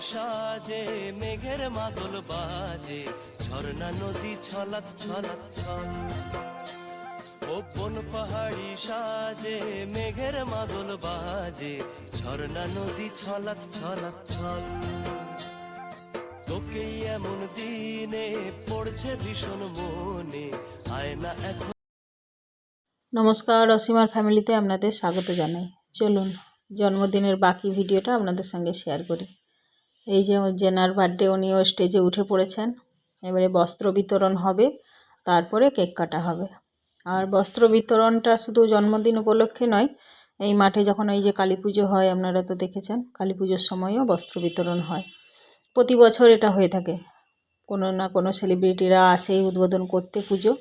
সাজে, মেঘের মাদল বাজে, ঝর্ণা, নদী, ছলাৎ ছলাৎ, ছল। ও বন পাহাড়ি সাজে, মেঘের মাদল বাজে, ঝর্ণা, নদী, ছলাৎ ছলাৎ, ছল। তোকেই এমন দিনে পড়ছে ভীষণ মনে, আয়না এখন নমস্কার, অসীমার ফ্যামিলিতে আপনাদের স্বাগত জানাই। চলুন, জন্মদিনের বাকি ভিডিওটা আপনাদের সঙ্গে শেয়ার করি। এই যে জেনার বার্থডে উনিও স্টেজে উঠে পড়েছেন। এবারে বস্ত্র বিতরণ হবে, তারপরে কেক কাটা হবে। আর বস্ত্র বিতরণটা শুধু জন্মদিন উপলক্ষে নয়, এই মাঠে যখন এই যে কালী পুজো হয়, আপনারা তো দেখেছেন, কালী পুজোর সময়ও বস্ত্র বিতরণ হয়। প্রতি বছর এটা হয়ে থাকে। কোনো না কোনো সেলিব্রিটিরা আসেই উদ্বোধন করতে পুজো।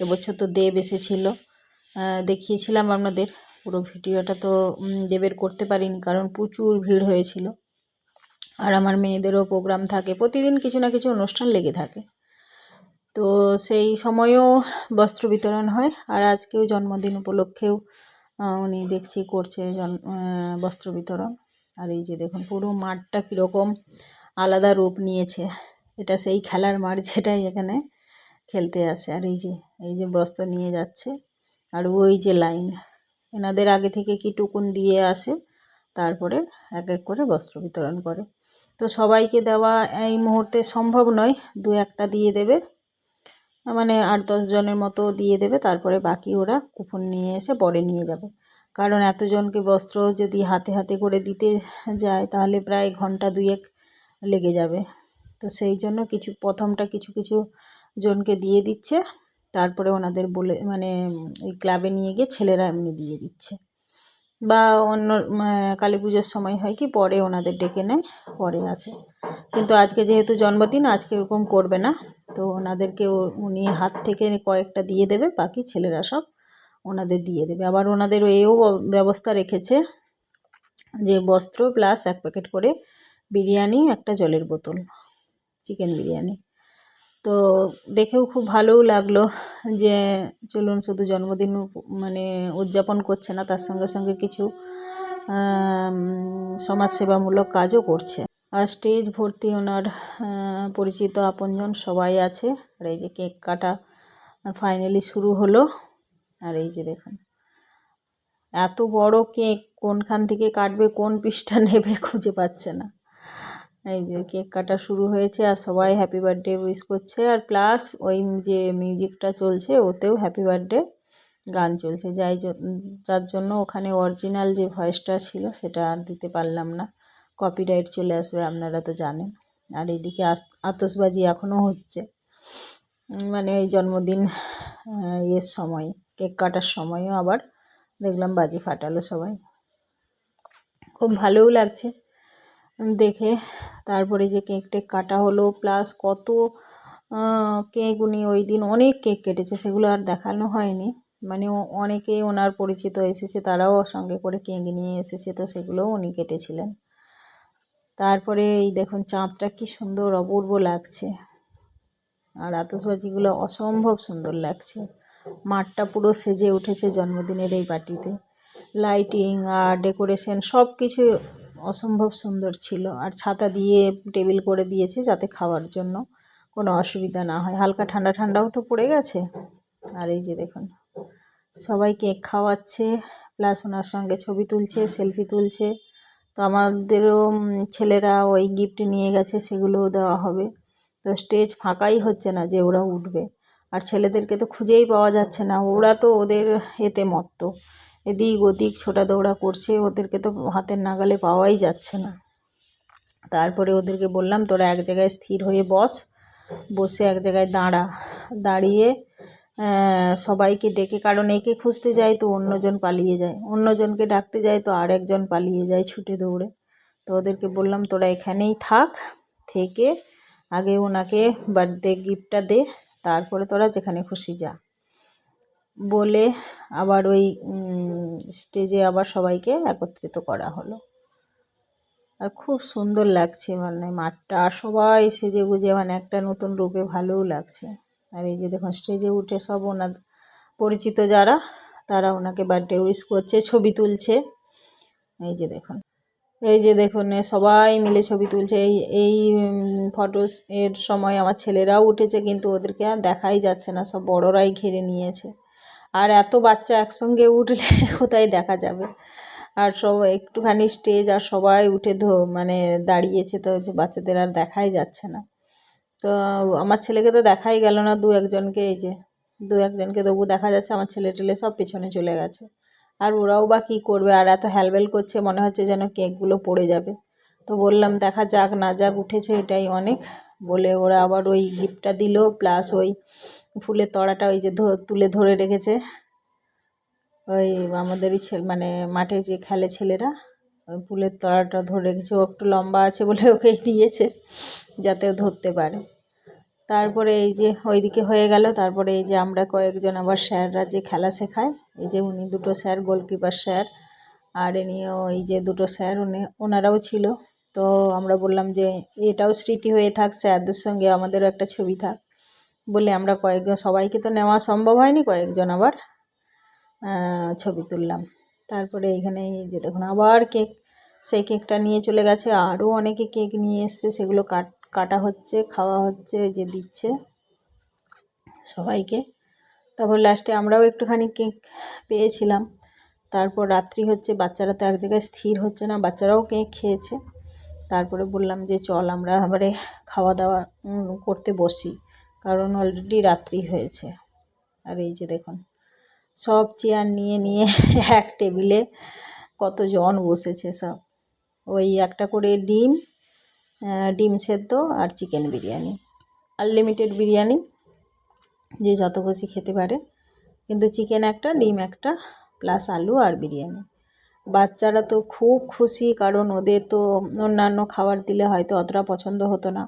এবছর তো দেব এসেছিল। দেখিয়েছিলাম আপনাদের, পুরো ভিডিওটা তো দেবের করতে পারিনি, কারণ প্রচুর ভিড় হয়েছিল। আর আমার মেয়েদেরও প্রোগ্রাম থাকে। প্রতিদিন কিছু না কিছু অনুষ্ঠান লেগে থাকে। তো সেই সময়েও বস্ত্র বিতরণ হয় আর আজকেও জন্মদিন উপলক্ষেও উনি দেখছি করছে বস্ত্র বিতরণ। আর এই যে দেখুন, পুরো মাঠটা কীরকম আলাদা রূপ নিয়েছে। এটা সেই খেলার মাঠ যেটাই এখানে খেলতে আসে। আর এই যে এই যে বস্ত্র নিয়ে যাচ্ছে। আর ওই যে লাইন, এনাদের আগে থেকে কি টুকুন দিয়ে আসে, তারপরে এক এক করে বস্ত্র বিতরণ করে। তো সবাইকে দেওয়া এই মুহূর্তে সম্ভব নয়, দু একটা দিয়ে দেবে। মানে আট জনের মতো দিয়ে দেবে, তারপরে বাকি ওরা কুপন নিয়ে এসে পরে নিয়ে যাবে। কারণ এতজনকে বস্ত্র যদি হাতে হাতে করে দিতে যায়, তাহলে প্রায় ঘণ্টা দুয়েক লেগে যাবে। তো সেই জন্য কিছু, প্রথমটা কিছু কিছু জনকে দিয়ে দিচ্ছে। তারপরে ওনাদের বলে মানে ওই ক্লাবে নিয়ে গিয়ে ছেলেরা এমনি দিয়ে দিচ্ছে। বা অন্য কালী পুজোর সময় হয় কি, পরে ওনাদের ডেকে নেয়, পরে আসে। কিন্তু আজকে যেহেতু জন্মদিন, আজকে এরকম করবে না। তো ওনাদেরকে উনি হাত থেকে কয়েকটা দিয়ে দেবে, বাকি ছেলেরা সব ওনাদের দিয়ে দেবে। আবার ওনাদের এও ব্যবস্থা রেখেছে যে বস্ত্র প্লাস এক প্যাকেট করে বিরিয়ানি, একটা জলের বোতল, চিকেন বিরিয়ানি। তো দেখেও খুব ভালোও লাগল যে চলুন শুধু জন্মদিন মানে উদযাপন করছে না, তার সঙ্গে সঙ্গে কিছু সমাজসেবামূলক কাজও করছে। আর স্টেজ ভর্তি ওনার পরিচিত আপনজন সবাই আছে। আর এই যে কেক কাটা ফাইনালি শুরু হলো। আর এই যে দেখুন, এত বড় কেক কোনখান থেকে কাটবে, কোন পিসটা নেবে খুঁজে পাচ্ছে না। এই যে কেক কাটা শুরু হয়েছে আর সবাই হ্যাপি বার্থডে উইশ করছে। আর প্লাস ওই যে মিউজিকটা চলছে, ওতেও হ্যাপি বার্থডে গান চলছে। যাই যার জন্য ওখানে অরিজিনাল যে ভয়েসটা ছিল সেটা আর দিতে পারলাম না। কপিরাইট চলে আসবে, আপনারা তো জানেন। আর এদিকে আতশবাজি এখনও হচ্ছে। মানে ওই জন্মদিন ইয়ের সময়, কেক কাটার সময়ও আবার দেখলাম বাজি ফাটালো সবাই। খুব ভালোও লাগছে। দেখে তারপরে যে কেক টেক কাটা হলো প্লাস কত কেক উনি ওই দিন অনেক কেক কেটেছে, সেগুলো আর দেখানো হয়নি। মানে ও- অনেকে ওনার পরিচিত এসেছে, তারাও সঙ্গে করে কেক নিয়ে এসেছে, তো সেগুলোও উনি কেটেছিলেন। তারপরে এই দেখুন, চাঁদটা কি সুন্দর, অপূর্ব লাগছে। আর আতসবাজিগুলো অসম্ভব সুন্দর লাগছে। মাঠটা পুরো সেজে উঠেছে জন্মদিনের এই পার্টিতে লাইটিং আর ডেকোরেশন সব কিছু অসম্ভব সুন্দর ছিল। আর ছাতা দিয়ে টেবিল করে দিয়েছে যাতে খাওয়ার জন্য। কোনো অসুবিধা না হয়। হালকা ঠান্ডা ঠান্ডাও তো পড়ে গেছে। আর এই যে দেখুন, সবাই কেক খাওয়াচ্ছে, প্লাস ওনার সঙ্গে ছবি তুলছে, সেলফি তুলছে। তো আমাদেরও ছেলেরা ওই গিফট নিয়ে গেছে, সেগুলোও দেওয়া হবে। তো স্টেজ ফাঁকাই হচ্ছে না যে ওরা উঠবে। আর ছেলেদেরকে তো খুঁজেই পাওয়া যাচ্ছে না। ওরা তো ওদের এতে মত্ত। এদিক ওদিক ছোটা দৌড়া করছে, ওদেরকে তো হাতের নাগালে পাওয়াই যাচ্ছে না। তারপরে ওদেরকে বললাম, তোরা এক জায়গায় স্থির হয়ে বস, বসে এক জায়গায় দাঁড়া। দাঁড়িয়ে সবাইকে ডেকে, কারণ একে খুঁজতে যায় তো অন্যজন পালিয়ে যায়। অন্যজনকে ডাকতে যায় তো আর একজন পালিয়ে যায় ছুটে দৌড়ে। তো ওদেরকে বললাম, তোরা এখানেই থাক, থেকে আগে ওনাকে বার্থডে গিফটটা দে, তারপরে তোরা যেখানে খুশি যা। বলে আবার ওই স্টেজে আবার সবাইকে একত্রিত করা হলো। আর খুব সুন্দর লাগছে মানে মাঠটা সবাই সেজে গুজে মানে একটা নতুন রূপে ভালোও লাগছে। আর এই যে দেখুন স্টেজে উঠে সব ওনার, পরিচিত যারা, তারা ওনাকে বার্থডে উইশ করছে, ছবি তুলছে। এই যে দেখুন, এই যে দেখুন সবাই মিলে ছবি তুলছে। এই এই ফটো এর সময় আমার ছেলেরাও উঠেছে, কিন্তু ওদেরকে আর দেখাই যাচ্ছে না, সব বড়রাই ঘিরে নিয়েছে। এত বাচ্চা একসঙ্গে উঠলে কোথায় দেখা যাবে? আর সব একটুখানি স্টেজ আর সবাই উঠে ধো মানে দাঁড়িয়েছে তো, যে বাচ্চাদের আর দেখাই যাচ্ছে না। তো আমার ছেলেকে তো দেখাই গেল না দু একজনকে, এই যে দু একজনকে তবু দেখা যাচ্ছে, আমার ছেলে টেলে সব পেছনে চলে গেছে। আর ওরাও বা কী করবে? আর এত হ্যালবেল করছে, মনে হচ্ছে যেন কেকগুলো পড়ে যাবে। তো বললাম, দেখা যাক, না যাক, উঠেছে এটাই অনেক। বলে ওরা আবার ওই গিফটটা দিল প্লাস ওই ফুলের তড়াটা ওই যে তুলে ধরে রেখেছে। ওই আমাদেরই মানে মাঠে যে খেলে ছেলেরা, ওই ফুলের তড়াটা ধরে রেখেছে। ও একটু লম্বা আছে বলে ওকেই দিয়েছে, যাতে ও ধরতে পারে। তারপরে এই যে ওইদিকে হয়ে গেল। তারপরে এই যে আমরা কয়েকজন আবার স্যাররা যে খেলা শেখায়, এই যে উনি দুটো স্যার গোলকিপার স্যার, আর এনিও এই যে দুটো স্যার, উনি, ওনারাও ছিল। তো আমরা বললাম যে, এটাও স্মৃতি হয়ে থাক, স্যারদের সঙ্গে আমাদেরও একটা ছবি থাক। বলে আমরা কয়েকজন, সবাইকে তো নেওয়া সম্ভব হয়নি, কয়েকজন আবার ছবি তুললাম। তারপরে এইখানে এই যে দেখুন, আবার কেক, সেই কেকটা নিয়ে চলে গেছে। আরও অনেকে কেক নিয়ে এসছে, সেগুলো কাট, কাটা হচ্ছে, খাওয়া হচ্ছে যে দিচ্ছে সবাইকে। তারপর লাস্টে আমরাও একটুখানি কেক পেয়েছিলাম। তারপর রাত্রি হচ্ছে, বাচ্চারা তো এক জায়গায় স্থির হচ্ছে না, বাচ্চারাও কেক খেয়েছে। তারপরে বললাম যে, চল আমরা এবারে খাওয়া দাওয়া করতে বসি। কারণ অলরেডি রাত্রি হয়েছে। আর এই যে দেখুন, সব চেয়ার নিয়ে নিয়ে এক টেবিলে কতজন বসেছে সব? ওই একটা করে ডিম ডিম সেদ্ধ আর চিকেন বিরিয়ানি। আনলিমিটেড বিরিয়ানি, যে যত খুশি খেতে পারে। কিন্তু চিকেন একটা, ডিম একটা প্লাস আলু আর বিরিয়ানি। বাচ্চারা তো খুব খুশি, কারণ ওদের তো অন্যান্য খাবার দিলে হয়তো অতটা পছন্দ হতো না।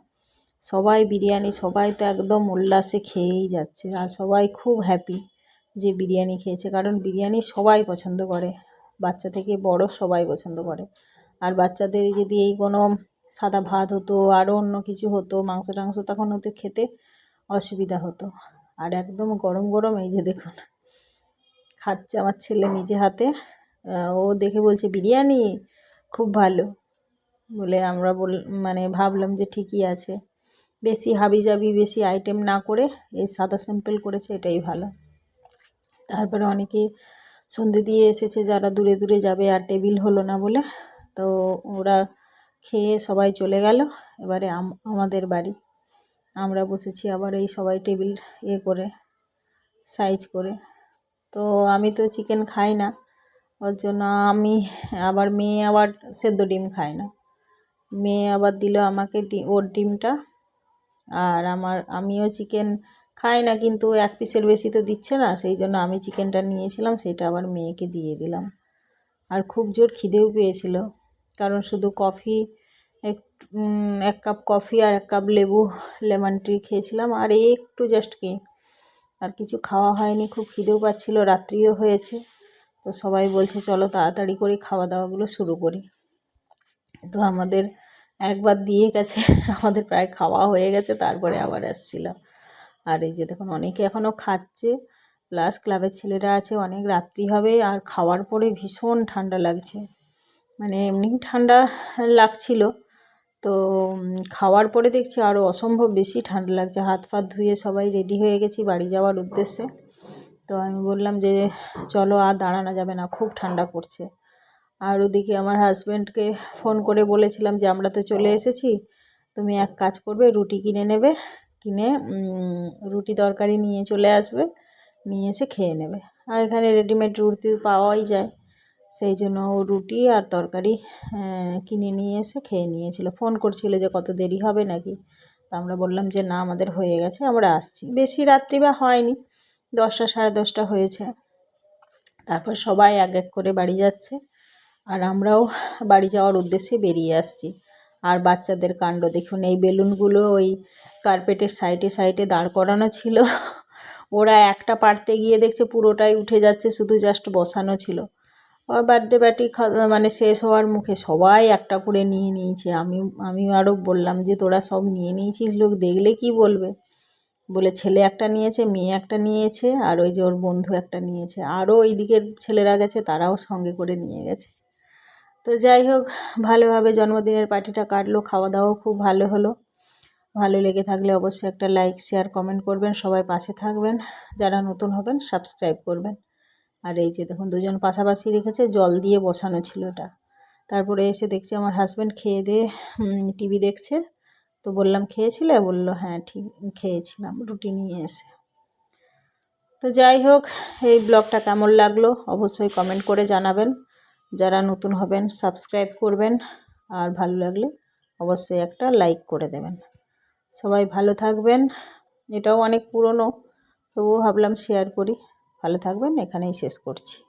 সবাই বিরিয়ানি, সবাই তো একদম উল্লাসে খেয়েই যাচ্ছে আর সবাই খুব হ্যাপি যে বিরিয়ানি খেয়েছে, কারণ বিরিয়ানি সবাই পছন্দ করে, বাচ্চা থেকে বড় সবাই পছন্দ করে। আর বাচ্চাদের যদি এই কোনো সাদা ভাত হতো, আরও অন্য কিছু হতো, মাংস টাংস, তখন ওদের খেতে অসুবিধা হতো। আর একদম গরম গরম এই যে দেখুন, খাচ্ছে আমার ছেলে নিজে হাতে। ও দেখে বলছে, বিরিয়ানি? খুব ভালো। বলে আমরা বল মানে ভাবলাম যে ঠিকই আছে। বেশি হাবিজাবি, বেশি আইটেম না করে এই সাদা সিম্পল করেছে, এটাই ভালো। তারপরে অনেকে সন্ধে দিয়ে এসেছে, যারা দূরে দূরে যাবে আর টেবিল হলো না বলে। তো ওরা খেয়ে সবাই চলে গেল। এবারে আমাদের বাড়ি। আমরা বসেছি আবার এই সবাই টেবিল এ করে সাইজ করে। তো আমি তো চিকেন খাই না। ওর জন্য আমি আবার মেয়ে আবার সেদ্ধ ডিম খায় না। মেয়ে আবার দিল আমাকে ডি, ওর ডিমটা আর আমার, আমিও চিকেন খাই না কিন্তু এক পিসের বেশি তো দিচ্ছে না, সেই জন্য আমি চিকেনটা নিয়েছিলাম, সেটা আবার মেয়েকে দিয়ে দিলাম। আর খুব জোর খিদেও পেয়েছিল, কারণ শুধু কফি এক এক কাপ কফি আর এক কাপ লেবু লেমন টি খেয়েছিলাম, আর একটু জাস্ট কি আর কিছু খাওয়া হয়নি, খুব খিদেও পাচ্ছিল, রাত্রিও হয়েছে। তো সবাই বলছে, চলো তাড়াতাড়ি করে খাওয়া দাওয়াগুলো শুরু করি। তো আমাদের একবার দিয়ে গেছে, আমাদের প্রায় খাওয়া হয়ে গেছে, তারপরে আবার আসছিলাম। আর এই যে দেখুন, অনেকে এখনও খাচ্ছে, প্লাস ক্লাবের ছেলেরা আছে, অনেক রাত্রি হবে, আর খাওয়ার পরে ভীষণ ঠান্ডা লাগছে। মানে এমনি ঠান্ডা লাগছিল, তো খাওয়ার পরে দেখছি আরও অসম্ভব বেশি ঠান্ডা লাগছে। হাত ফাত ধুয়ে সবাই রেডি হয়ে গেছি বাড়ি যাওয়ার উদ্দেশ্যে। তো আমি বললাম যে, চলো আর দাঁড়ানো যাবে না, খুব ঠান্ডা পড়ছে। আর ওদিকে আমার হাজব্যান্ডকে ফোন করে বলেছিলাম যে, আমরা তো চলে এসেছি, তুমি এক কাজ করবে, রুটি কিনে নেবে, কিনে রুটি তরকারি নিয়ে চলে আসবে, নিয়ে এসে খেয়ে নেবে। আর এখানে রেডিমেড রুটি পাওয়াই যায়। সেই জন্য ও রুটি আর তরকারি কিনে নিয়ে এসে খেয়ে নিয়েছিল। ফোন করছিল যে, কত দেরি হবে নাকি? তা আমরা বললাম যে, না, আমাদের হয়ে গেছে, আমরা আসছি। বেশি রাত্রি বা হয়নি। দশটা, সাড়ে দশটা হয়েছে। তারপর সবাই এক এক করে বাড়ি যাচ্ছে। আর আমরাও বাড়ি যাওয়ার উদ্দেশ্যে বেরিয়ে আসছি। আর বাচ্চাদের কাণ্ড দেখুন, এই বেলুনগুলো ওই কার্পেটের সাইডে সাইডে দাঁড় করানো ছিল। ওরা একটা পারতে গিয়ে দেখছে পুরোটাই উঠে যাচ্ছে, শুধু জাস্ট বসানো ছিল। আর বার্থডে পার্টি মানে শেষ হওয়ার মুখে সবাই একটা করে নিয়ে নিয়েছে। আমি আমি আরও বললাম যে, তোরা সব নিয়ে নিয়েছিস লোক, দেখলে কি বলবে? বলে ছেলে একটা নিয়েছে, মেয়ে একটা নিয়েছে, আর ওই যে ওর বন্ধু একটা নিয়েছে। আরও ওই দিকের ছেলেরা গেছে, তারাও সঙ্গে করে নিয়ে গেছে। তো যাই হোক, ভালোভাবে জন্মদিনের পার্টিটা কাটলো খাওয়া দাওয়াও খুব ভালো হলো। ভালো লেগে থাকলে অবশ্যই একটা লাইক, শেয়ার, কমেন্ট করবেন, সবাই পাশে থাকবেন। যারা নতুন হবেন, সাবস্ক্রাইব করবেন। আর এই যে দেখুন, দুজন পাশাপাশি রেখেছে, জল দিয়ে বসানো ছিল ওটা তারপরে এসে দেখছি আমার হাজব্যান্ড খেয়ে দিয়ে টিভি দেখছে। তো বললাম, খেয়েছিলে? বলল হ্যাঁ ঠিক, খেয়েছিলাম, রুটি নিয়ে এসে। তো যাই হোক, এই ব্লগটা কেমন লাগল অবশ্যই কমেন্ট করে জানাবেন। যারা নতুন হবেন, সাবস্ক্রাইব করবেন, আর ভালো লাগলে অবশ্যই একটা লাইক করে দেবেন। সবাই ভালো থাকবেন। এটাও অনেক পুরনো, তবুও ভাবলাম শেয়ার করি। ভালো থাকবেন, এখানেই শেষ করছি।